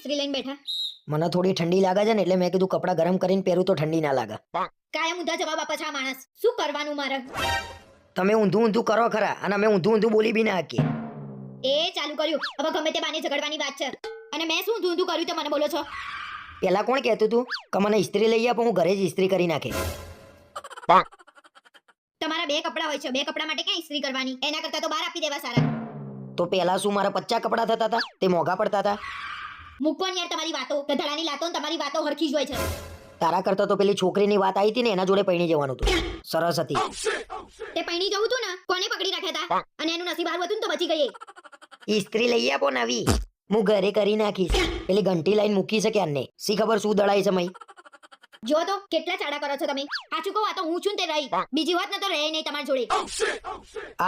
ઇસ્ત્રી લઈને બેઠા? મને થોડી ઠંડી લાગે છે ને એટલે મેં કીધું કપડાં ગરમ કરીને પહેરું તો ઠંડી ના લાગે. કાયમ ઊંધા જવાબ આપે છે આ માણસ. શું કરવાનું મારે? તમે ઊંધું ઊંધું કરો ખરા અને અમે ઊંધું ઊંધું બોલી બી ના શકીએ. એ ચાલુ કર્યું. હવે ગમે તે બાને ઝઘડવાની વાત છે. અને મેં શું ઊંધું ઊંધું કર્યું તે મને બોલો છો? પેલા કોણ કહેતું તું? કે મને ઇસ્ત્રી લઈ આપો હું ઘરે જ ઇસ્ત્રી કરી નાખે. તમારા બે કપડા હોય છે. બે કપડા માટે ક્યાં ઇસ્ત્રી કરવાની? એના કરતા તો બહાર આપી દેવા સારા. તો પેલા શું મારા પચ્ચા કપડા થતા હતા તે મોંઘા પડતા હતા મૂકો યાર તમારી વાતો. ગધડાની લાતો ને તમારી વાતો હરખી જ હોય છે. તારા કરતા તો પેલી છોકરીની વાત આવી હતી ને એના જોડે પૈણી જવાનું હતું. સરસ હતી. તે પૈણી જવું તું ને કોને પકડી રાખ્યા હતા અને એનું નસીબ હારું હતું ને તો બચી ગઈ એ. ઇસ્ત્રી લઈ આપો નવી હું ઘરે કરી નાખીશ. પેલી ઘંટી લાઈન મૂકી છે ક્યારને સી ખબર શું દળાય છે મય? જો તો કેટલા ચાડા કરો છો તમે. સાચું કહું આ તો હું છું ને તે રહી. બીજી વાત ન તો રહે નહીં તમારી જોડે.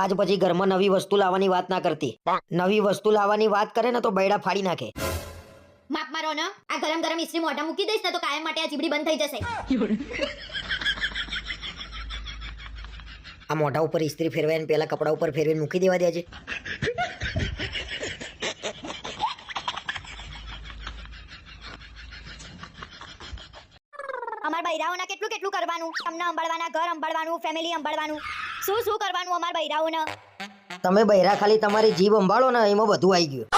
આજ પછી ઘરમાં નવી વસ્તુ લાવવાની વાત ના કરતી. નવી વસ્તુ લાવવાની વાત કરે ને તો બૈડા ફાડી નાખે. માપ મારો ને. આ ગરમ ગરમ ઇસ્ત્રી મોઢા મૂકી દઈશ ને તો કાયમ માટે આ ચીબડી બંધ થઈ જશે. આ મોઢા ઉપર ઇસ્ત્રી ફેરવાઈને પેલા કપડા ઉપર ફેરવીને મૂકી દેવા દેજે અમાર બૈરાઓના કેટલું કેટલું કરવાનું? તમને અંબાડવાના ઘર અંબાડવાનું ફેમિલી અંબાડવાનું શું શું કરવાનું અમાર બૈરાઓને? તમે બૈરા ખાલી તમારી જીભ સંભાળો ને એમાં બધું આવી ગયું.